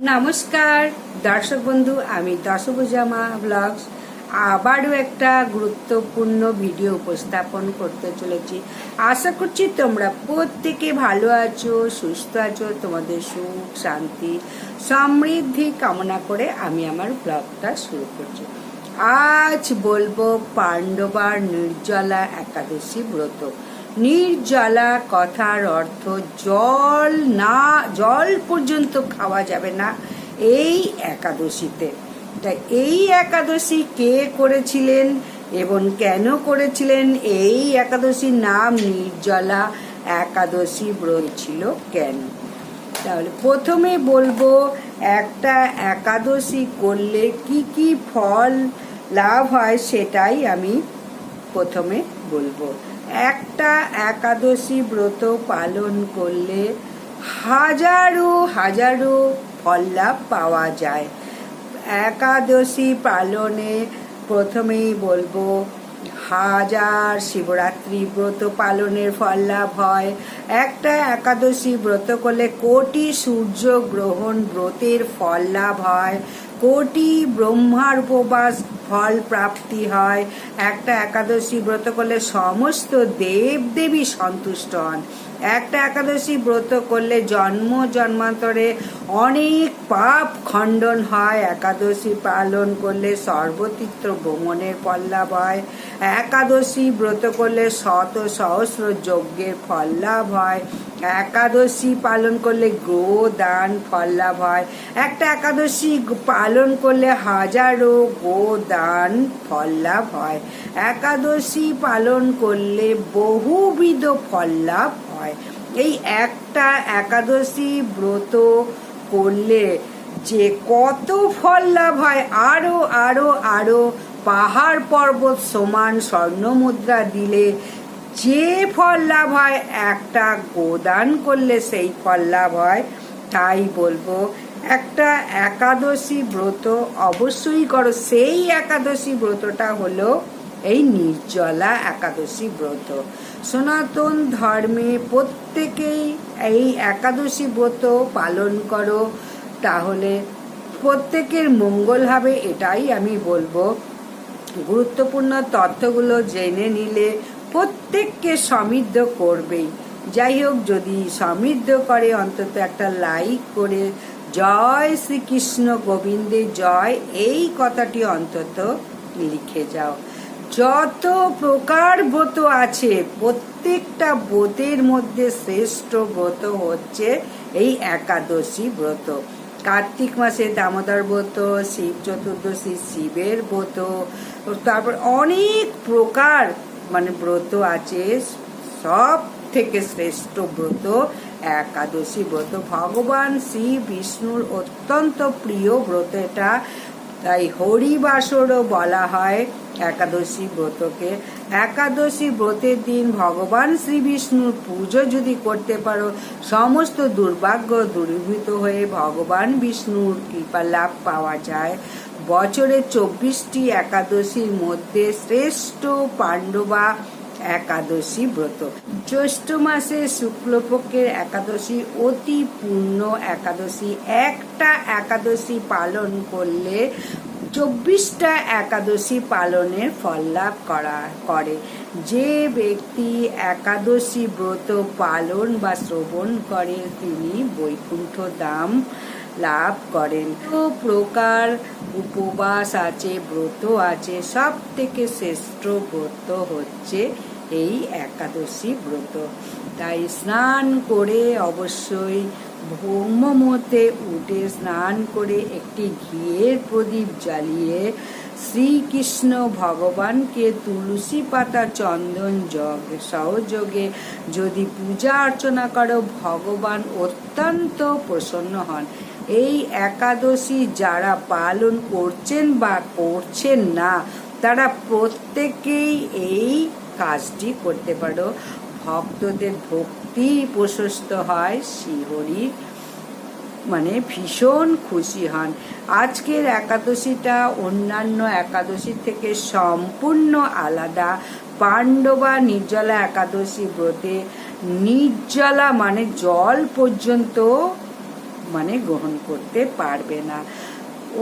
নমস্কার, দর্শক বন্ধু, আমি দশভুজামা ব্লগস। আবারও একটা গুরুত্বপূর্ণ ভিডিও উপস্থাপন করতে চলেছি। আশা করছি তোমরা প্রত্যেকে ভালো আছো, সুস্থ আছো, তোমাদের সুখ, শান্তি, সমৃদ্ধি কামনা করে আমি আমার ব্লগটা শুরু করছি। আজ বলব পাণ্ডবার নির্জলা একাদশী ব্রত। নির্জলা কথার অর্থ জল না, জল পর্যন্ত খাওয়া যাবে না এই একাদশীতে। তা এই একাদশী কে করেছিলেন এবং কেন করেছিলেন? এই একাদশীর নাম নির্জলা একাদশী ব্রত ছিল কেন? তাহলে প্রথমে বলব, একটা একাদশী করলে কি কি ফল লাভ হয় সেটাই আমি প্রথমে বলব। একটা একাদশী ব্রত পালন করলে হাজারো হাজারো ফল লাভ পাওয়া যায়। একাদশী পালনে প্রথমেই বলব, হাজার শিবরাত্রি ব্রত পালনের ফল লাভ হয়। একটা একাদশী ব্রত করলে কোটি সূর্য গ্রহণ ব্রতের ফল লাভ হয়। কোটি ব্রহ্মার উপবাস ফল প্রাপ্তি হয়। একটা একাদশী ব্রত করলে সমস্ত দেব দেবী সন্তুষ্ট হন। একটা একাদশী ব্রত করলে জন্ম জন্মান্তরে অনেক পাপ খণ্ডন হয়, একাদশী পালন করলে সর্বতীর্থ ভ্রমণের পল্লাভ হয়, একাদশী ব্রত করলে শত সহস্র যজ্ঞের ফল লাভ হয়, একাদশী পালন করলে গো দান ফল লাভ হয়, একটা একাদশী পালন করলে হাজারো গো দান ফল লাভ হয়, একাদশী পালন করলে বহুবিধ ফল লাভ হয়, এই একটা একাদশী ব্রত করলে যে কত ফল লাভ হয়, আরও আরও আরও পাহাড় পর্বত সমান স্বর্ণ মুদ্রা দিলে যে ফল লাভ হয়, একটা গোদান করলে সেই ফল লাভ হয়। তাই বলব, একটা একাদশী ব্রত অবশ্যই করো। সেই একাদশী ব্রতটা হলো এই নির্জলা একাদশী ব্রত। সনাতন ধর্মে প্রত্যেকেই এই একাদশী ব্রত পালন করো, তাহলে প্রত্যেকের মঙ্গল হবে, এটাই আমি বলব। গুরুত্বপূর্ণ তথ্যগুলো জেনে নিলে প্রত্যেককে সমৃদ্ধ করবেই। যাই হোক, যদি সমৃদ্ধ করে, অন্তত একটা লাইক করে, জয় শ্রীকৃষ্ণ গোবিন্দে, জয়, এই কথাটি অন্তত লিখে যাও। যত প্রকার ব্রত আছে, প্রত্যেকটা ব্রতের মধ্যে শ্রেষ্ঠ ব্রত হচ্ছে এই একাদশী ব্রত। কার্তিক মাসে দামোদর ব্রত, শিব চতুর্দশী শিবের ব্রত, তারপর অনেক প্রকার মানে ব্রত আছে, সব থেকে শ্রেষ্ঠ ব্রত একাদশী ব্রত। ভগবান শ্রী বিষ্ণুর অত্যন্ত প্রিয় ব্রত এটা। তাই হরিবাসরও বলা হয়, একাদশী ব্রতকে। একাদশী ব্রতের দিন ভগবান শ্রী বিষ্ণুর পুজো যদি করতে পারো, সমস্ত দুর্ভাগ্য দূরীভূত হয়ে ভগবান বিষ্ণুর কৃপা লাভ পাওয়া যায়। বছরে চব্বিশটি একাদশীর মধ্যে শ্রেষ্ঠ পাণ্ডবা একাদশী ব্রত। জ্যৈষ্ঠ মাসে শুক্লপক্ষের একাদশী অতি পূর্ণ একাদশী। একটা একাদশী পালন করলে চব্বিশটা একাদশী পালনের ফল লাভ করা, করে। যে ব্যক্তি একাদশী ব্রত পালন বা শ্রবণ করে, তিনি বৈকুণ্ঠ দাম লাভ করেন। তো প্রকার উপবাস আছে, ব্রত আছে সব থেকে শ্রেষ্ঠ ব্রত হচ্ছে এই একাদশী ব্রত। তাই স্নান করে অবশ্যই ব্রহ্মমতে উঠে স্নান করে একটি ঘিয়ের প্রদীপ জ্বালিয়ে শ্রীকৃষ্ণ ভগবানকে তুলসী পাতা চন্দন জগ সহযোগে যদি পূজা অর্চনা করো, ভগবান অত্যন্ত প্রসন্ন হন। এই একাদশী যারা পালন করছেন বা করছেন না, তারা প্রত্যেকেই এই কাজটি করতে পারো। ভক্তদের ভক্তি প্রশস্ত হয় শ্রীহরি মানে ভীষণ খুশি হন। আজকের একাদশীটা অন্যান্য একাদশী থেকে সম্পূর্ণ আলাদা। পাণ্ডবা নির্জলা একাদশী ব্রতে নির্জলা মানে জল পর্যন্ত মানে গ্রহণ করতে পারবে না।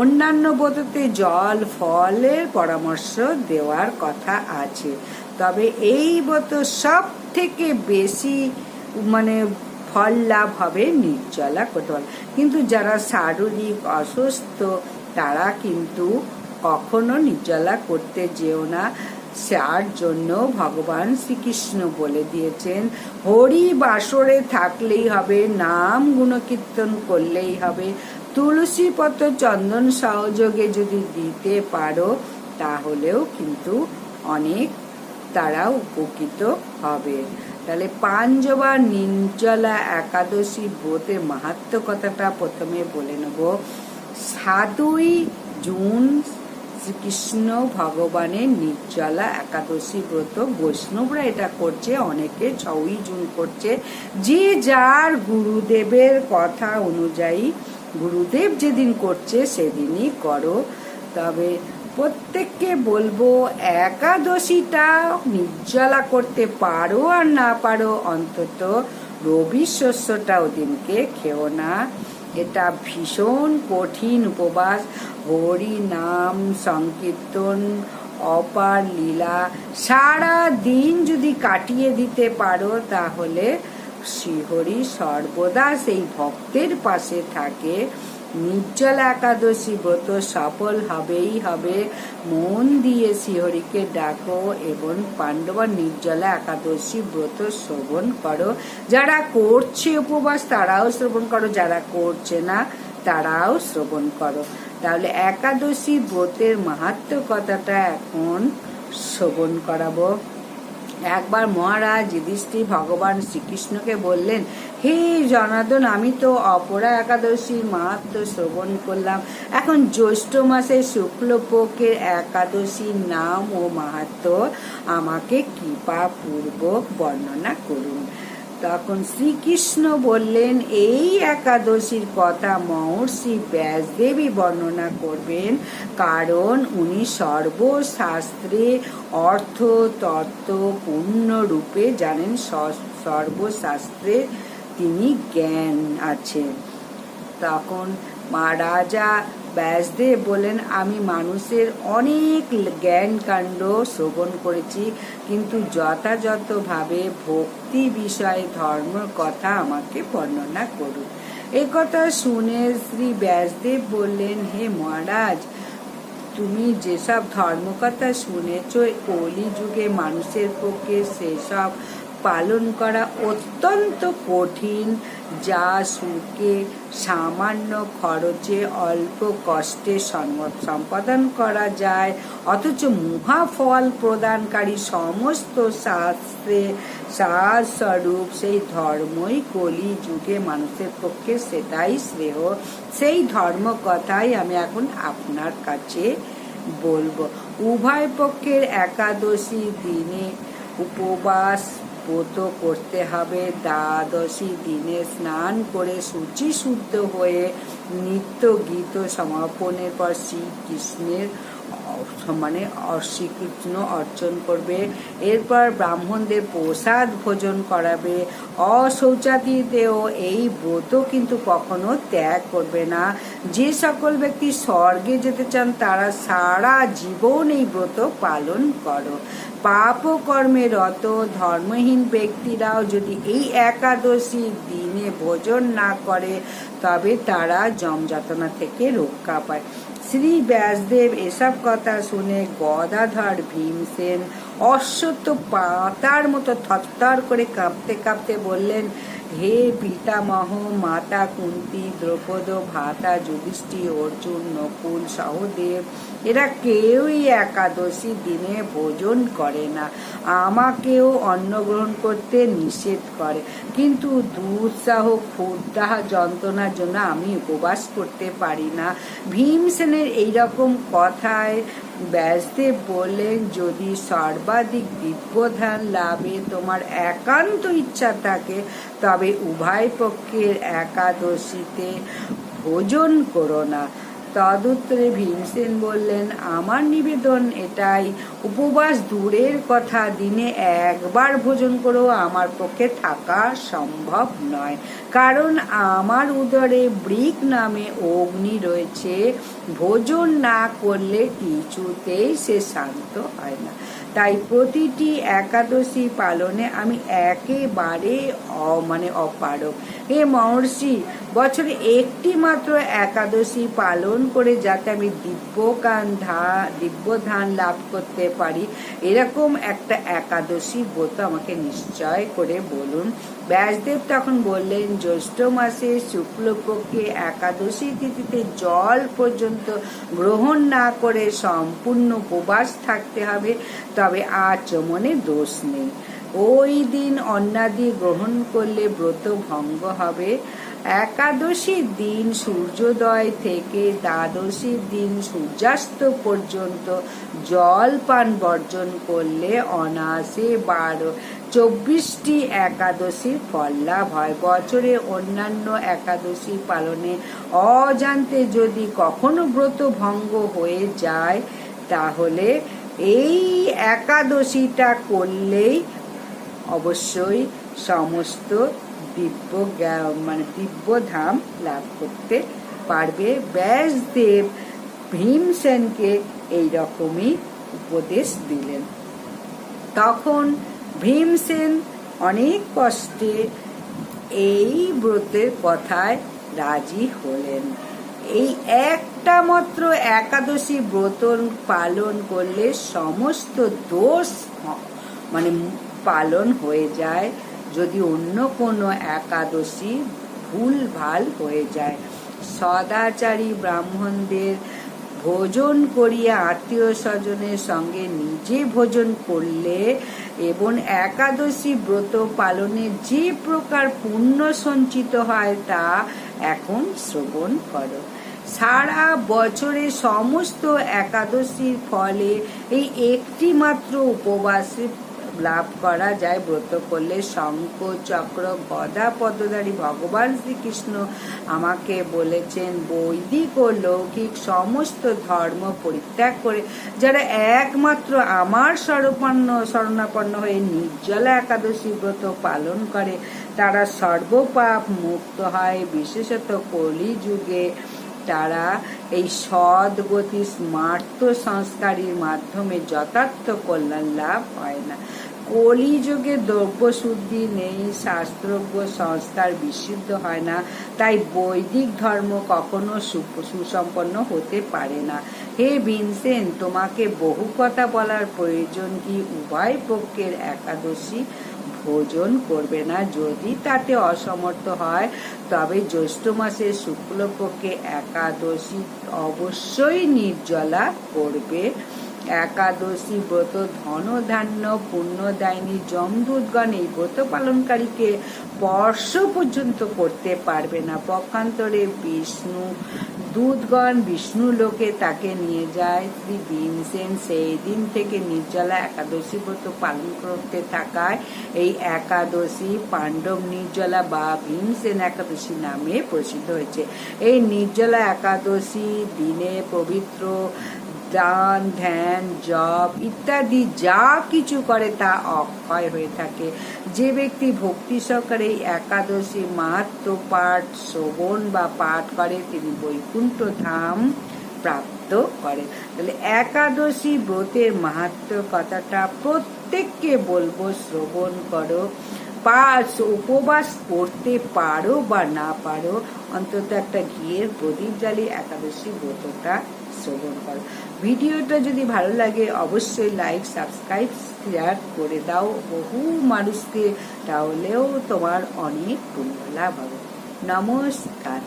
অন্যান্য ব্রততে জল, ফলের পরামর্শ দেওয়ার কথা আছে। তবে এই ব্রত সব থেকে বেশি মানে ফল লাভ হবে নির্জলা পারবে কিন্তু যারা শারীরিক অসুস্থ, তারা কিন্তু কখনো নির্জলা করতে যেও না। তার জন্য ভগবান শ্রীকৃষ্ণ বলে দিয়েছেন, হরি বাসরে থাকলেই হবে, নাম গুণকীর্তন করলেই হবে। তুলসী পত্র চন্দন সহযোগে যদি দিতে পারো, তাহলেও কিন্তু অনেক তারা উপকৃত হবে। তাহলে পাঞ্জবা নির্জলা একাদশী ব্রতের মাহাত্ম কথাটা প্রথমে বলে নেব। সাতই জুন শ্রীকৃষ্ণ ভগবানের নির্জলা একাদশী ব্রত। বৈষ্ণবরা এটা করছে, অনেকে ছয়ই জুন করছে। যে যার গুরুদেবের কথা অনুযায়ী গুরুদেব যেদিন করছে সেদিনই করো। তবে প্রত্যেককে বলব, একাদশীটা নির্জলা করতে পারো আর না পারো, অন্তত রবি শস্যটা ওদিনকে খেও না। এটা ভীষণ কঠিন উপবাস। হরি নাম, সংকীর্তন, অপার লীলা, সারা দিন যদি কাটিয়ে দিতে পারো, তাহলে শ্রীহরি সর্বদা সেই ভক্তের পাশে থাকে। নির্জল একাদশী ব্রত সফল হবেই হবে। মন দিয়ে শ্রীহরিকে ডাকো এবং পাণ্ডবা নির্জলা একাদশী ব্রত শ্রবণ করো। যারা করছে উপবাস, তারাও শ্রবণ করো। যারা করছে না, তারাও শ্রবণ করো। তাহলে একাদশী ব্রতের মাহাত্ম কথাটা এখন শ্রবণ করাবো। একবার মহারাজ যুধিষ্ঠির ভগবান শ্রীকৃষ্ণকে বললেন, হে জনার্দন, আমি তো অপরা একাদশীর মাহাত্ম শ্রবণ করলাম। এখন জ্যৈষ্ঠ মাসের শুক্লপক্ষের একাদশী নাম ও মাহাত্ম আমাকে কৃপা পূর্বক বর্ণনা করুন। তখন শ্রীকৃষ্ণ বললেন, এই একাদশীর কথা মহর্ষি ব্যাসদেবী বর্ণনা করবেন। কারণ উনি সর্বশাস্ত্রে অর্থ তত্ত্ব পূর্ণ রূপে জানেন সর্বশাস্ত্রে তিনি জ্ঞান আছেন। তখন মা রাজা ব্যাসদেব বলেন আমি মানুষের অনেক জ্ঞান কাণ্ড শ্রবণ করেছি, কিন্তু যথাযথভাবে ভক্তি বিষয়ে ধর্ম কথা আমাকে বর্ণনা করুন। এ কথা শুনে শ্রী ব্যাসদেব বললেন, হে মহারাজ, তুমি যেসব ধর্মকথা শুনেছ কলি যুগে মানুষের পক্ষে সেসব পালন করা অত্যন্ত কঠিন। যা সুখে সামান্য খরচে অল্প কষ্টে সম্পাদন করা যায়। অথচ মহাফল প্রদানকারী সমস্ত শাস্ত্রে স্বরূপ সেই ধর্মই কলি যুগে মানুষের পক্ষে সেটাই শ্রেয়। সেই ধর্ম কথাই আমি এখন আপনার কাছে বলব। উভয় পক্ষের একাদশী দিনে উপবাস ব্রত করতে হবে। দ্বাদশী দিনে স্নান করে সূচি শুদ্ধ হয়ে নিত্য গীত সমাপনের পর শ্রীকৃষ্ণের মানে শ্রীকৃষ্ণ অর্চন করবে। এরপর ব্রাহ্মণদের প্রসাদ ভোজন করাবে। অশৌচাদিতেও এই ব্রত কিন্তু কখনো ত্যাগ করবে না। যে সকল ব্যক্তি স্বর্গে যেতে চান, তারা সারা জীবন এই ব্রত পালন করো। পাপ কর্মে রত ধর্মহীন ব্যক্তিরাও যদি এই একাদশী দিনে ভোজন না করে, তবে তারা জমযাতনা থেকে রক্ষা পায়। শ্রী ব্যাসদেব এসব কথা শুনে গদাধর ভীমসেন অশ্বত্থ পাতার মতো থরথর করে কাঁপতে কাঁপতে বললেন, হে পিতামহ, মাতা কুন্তি, দ্রৌপদ, ভাতা যুধিষ্ঠি অর্জুন, নকুল, সহদেব এরা কেউই একাদশী দিনে ভোজন করে না। আমাকেও অন্ন গ্রহণ করতে নিষেধ করে। কিন্তু দুঃসাহ ক্ষুদ্রাহ যন্ত্রণার জন্য আমি উপবাস করতে পারি না। ভীমসেনের এইরকম কথায় ব্যাসদেব বললেন, যদি সর্বাধিক দিব্যধান লাভে তোমার একান্ত ইচ্ছা থাকে, তবে উভয় পক্ষের একাদশীতে ভোজন করো না। তদুত্তরে ভীমসেন বললেন, আমার নিবেদন এটাই। উপবাস দূরের কথা, দিনে একবার ভোজন করেও আমার পক্ষে থাকা সম্ভব নয়। কারণ আমার উদরে ব্রিক নামে অগ্নি রয়েছে, ভোজন না করলে কিছুতেই সে শান্ত হয় না। তাই প্রতিটি একাদশী পালনে আমি একেবারে মানে অপারক হে মহর্ষি বছরে একটি মাত্র একাদশী পালন করে যাতে আমি দিব্যকান ধা দিব্য ধান লাভ করতে পারি, এরকম একটা একাদশী ব্রত আমাকে নিশ্চয় করে বলুন। ব্যাসদেব তখন বললেন, জ্যৈষ্ঠ মাসে শুক্লপক্ষে একাদশী তিথিতে জল পর্যন্ত গ্রহণ না করে সম্পূর্ণ উপবাস থাকতে হবে, তবে আচমনে দোষ নেই। ওই দিন অন্নাদি গ্রহণ করলে ব্রত ভঙ্গ হবে। একাদশীর দিন সূর্যোদয় থেকে দ্বাদশীর দিন সূর্যাস্ত পর্যন্ত জল পান বর্জন করলে অনায়াসে বারো চব্বিশটি একাদশীর ফল লাভ হয়। বছরে অন্যান্য একাদশী পালনে অজান্তে যদি কখনো ব্রত ভঙ্গ হয়ে যায়, তাহলে এই একাদশীটা করলেই অবশ্যই সমস্ত দিব্য মানে দিব্য ধাম লাভ করতে পারবে। ব্যাসদেব ভীমসেনকে এই রকমই উপদেশ দিলেন। তখন ভীমসেন অনেক কষ্টে এই ব্রতের কথায় রাজি হলেন। এই একটা মাত্র একাদশী ব্রত পালন করলে সমস্ত দোষ মানে পালন হয়ে যায়। যদি অন্য কোনো একাদশী ভুল ভালো হয়ে যায়, সদাচারী ব্রাহ্মণদের ভোজন করিয়া আত্মীয় স্বজনের সঙ্গে নিজে ভোজন করলে এবং একাদশী ব্রত পালনে যে প্রকার পুণ্য সঞ্চিত হয় তা এখন শ্রবণ করো। সারা বছরে সমস্ত একাদশীর ফলে এই একটি মাত্র উপবাসে লাভ করা যায়। ব্রত করলে শঙ্খ চক্র গদা পদ্মধারী ভগবান শ্রীকৃষ্ণ আমাকে বলেছেন, বৈদিক ও লৌকিক সমস্ত ধর্ম পরিত্যাগ করে যারা একমাত্র আমার শরণাপন্ন শরণাপন্ন হয়ে নির্জলা একাদশী ব্রত পালন করে, তারা সর্বপাপ মুক্ত হয়। বিশেষত কলি যুগে তারা এই সদ্গতি স্মার্ত সংস্কারের মাধ্যমে যথার্থ কল্যাণ লাভ হয় না। কলিযুগে দ্রব্য শুদ্ধি নেই শাস্ত্রজ্ঞ সংস্কার বিশুদ্ধ হয় না, তাই বৈদিক ধর্ম কখনো সুসম্পন্ন হতে পারে না। হে ভিনসেন তোমাকে বহু কথা বলার প্রয়োজন কি? উভয় পক্ষের একাদশী ভোজন করবে না। যদি তাতে অসমর্থ হয়, তবে জ্যৈষ্ঠ মাসের শুক্লপক্ষে একাদশী অবশ্যই নির্জলা করবে। একাদশী ব্রত ধন ধান্য পুণ্যদায়নী যমদূতগণ এই ব্রত পালনকারীকে স্পর্শ পর্যন্ত করতে পারবে না। পক্ষান্তরে বিষ্ণু দূতগণ বিষ্ণু লোকে তাকে নিয়ে যায়। শ্রী ভীমসেন সেই দিন থেকে নির্জলা একাদশী ব্রত পালন করতে থাকায় এই একাদশী পাণ্ডব নির্জলা বা ভীমসেন একাদশী নামে প্রসিদ্ধ হয়েছে। এই নির্জলা একাদশী দিনে পবিত্র দান, ধ্যান, জপ ইত্যাদি যা কিছু করে তা অক্ষয় হয়ে থাকে। যে ব্যক্তি ভক্তি সহকারে একাদশী মাহাত্ম পাঠ, শ্রবণ বা পাঠ করে, তিনি বৈকুণ্ঠ ধাম প্রাপ্ত করে। তাহলে একাদশী ব্রতের মাহাত্ম কথাটা প্রত্যেককে বলব, শ্রবণ করো পাঁচ উপবাস করতে পারো বা না পারো, অন্তত একটা ঘিয়ের প্রদীপ জ্বালিয়ে একাদশী ব্রতটা শ্রবণ করো। ভিডিওটা যদি ভালো লাগে, অবশ্যই লাইক সাবস্ক্রাইব শেয়ার করে দাও। বহু মানুষকে, তাহলেও তোমার অনেক পুণ্য লাভ হবে। নমস্কার।